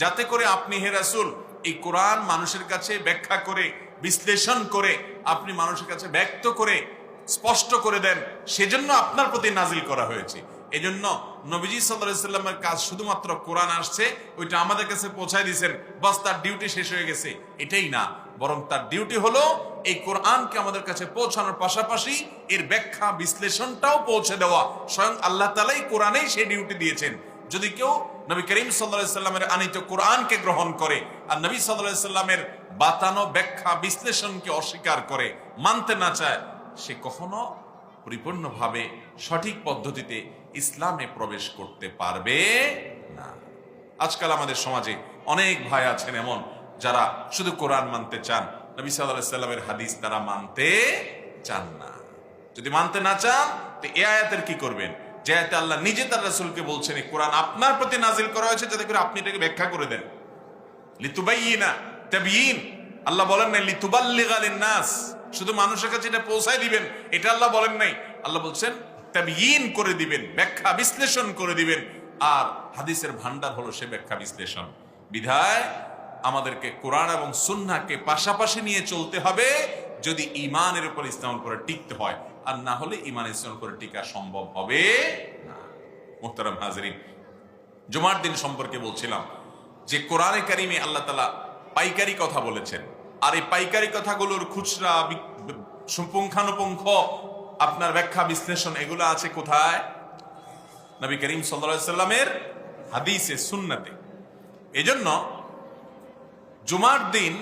যাতে করে আপনি হে রাসূল, এই কোরআন মানুষের কাছে ব্যাখ্যা করে, বিশ্লেষণ করে, আপনি মানুষের কাছে ব্যক্ত করে, স্পষ্ট করে দেন, সেজন্য আপনার প্রতি নাজিল করা হয়েছে। এজন্য নবীজি সাল্লামের কাজ শুধুমাত্র কোরআন আসছে, ওইটা আমাদের কাছে পৌঁছায় দিয়েছেন, বাস তার ডিউটি শেষ হয়ে গেছে। এটাই না, বরং তার ডিউটি হলো, এই কোরআনকে আমাদের কাছে পৌঁছানোর পাশাপাশি এর ব্যাখ্যা, বিশ্লেষণটাও পৌঁছে দেওয়া। স্বয়ং আল্লাহ তালাই কোরআনেই সেই ডিউটি দিয়েছেন। যদি কেউ নবী করিম সাল্লাহ সাল্লামের আনিত কোরআনকে গ্রহণ করে আর নবী সাল্লাহ সাল্লামের বাতানো ব্যাখ্যা বিশ্লেষণকে অস্বীকার করে মানতে না চায়, সে কখনো পরিপূর্ণভাবে সঠিক পদ্ধতিতে ইসলামে প্রবেশ করতে পারবে না। আজকাল আমাদের সমাজে অনেক ভাই আছেন এমন যারা শুধু কোরআন মানতে চান, নবী সাল্লাহ সাল্লামের হাদিস তারা মানতে চান না। যদি মানতে না চান, তো এ আয়াতের কি করবেন? যে আয়াতে আল্লাহ নিজে তার রাসূলকে বলছেন, এই কোরআন আপনার প্রতি নাজিল করা হয়েছে যাতে করে আপনি এটাকে ব্যাখ্যা করে দেন। আল্লাহ বলেন নাই, লিতুবাল্লিগা লিন্নাস। শুধু মানুষের কাছে এটা পৌঁছায় দিবেন, এটা আল্লাহ বলেন নাই। আল্লাহ বলছেন তাবয়িন করে দিবেন, ব্যাখ্যা বিশ্লেষণ করে দিবেন। আর হাদিসের ভান্ডার হলো সে ব্যাখ্যা বিশ্লেষণ। বিধায় আমাদেরকে কোরআন এবং সুন্নাহকে পাশাপাশি নিয়ে চলতে হবে যদি ইমানের উপর ইসলামের উপরে টিকতে হয়। আর না হলে ইমান ইসলাম উপরে টিকা সম্ভব হবে না। মোহতারাম হাজরিন, জুমার দিন সম্পর্কে বলছিলাম যে কোরআনে কারিমে আল্লাহ তালা পাইকারি কথা বলেছেন। আর এই পাইকারি কথাগুলোর খুচরা পুঙ্খানুপুঙ্খ আপনার ব্যাখ্যা, বিশ্লেষণ এগুলো আছে কোথায়? নবী করিম সাল্লামের হাদিসে, সুন্নাতে। এজন্য জুমার দিন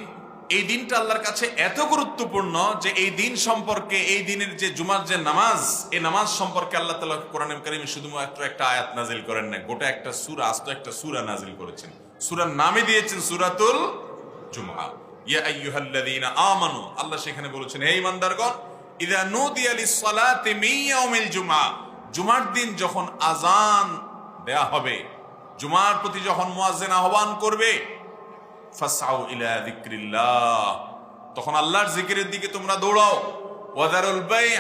এই দিনটা আল্লাহর কাছে এত গুরুত্বপূর্ণ যে এই দিন সম্পর্কে, এই দিনের যে জুমার যে নামাজ, এই নামাজ সম্পর্কে আল্লাহ তালা কোরআন কারিমে শুধুমাত্র একটা আয়াত নাজিল করেন না গোটা একটা সুরা, আস্ত একটা সুরা নাজিল করেছেন। সুরার নামে দিয়েছেন সুরাতুল জুমা আমানু, আল্লাহ সেখানে বলেছেন জুমার দিন যখন আজান দেয়া হবে, জুমার প্রতি যখন আহ্বান করবে ফাসাউ ইলা যিকরিল্লাহ। তখন আল্লাহর জিকিরের দিকে তোমরা দৌড়াও। ওয়াদারুল বাই'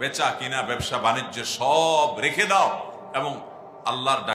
বেচা কিনা, ব্যবসা, বাণিজ্য সব রেখে দাও এবং আল্লাহর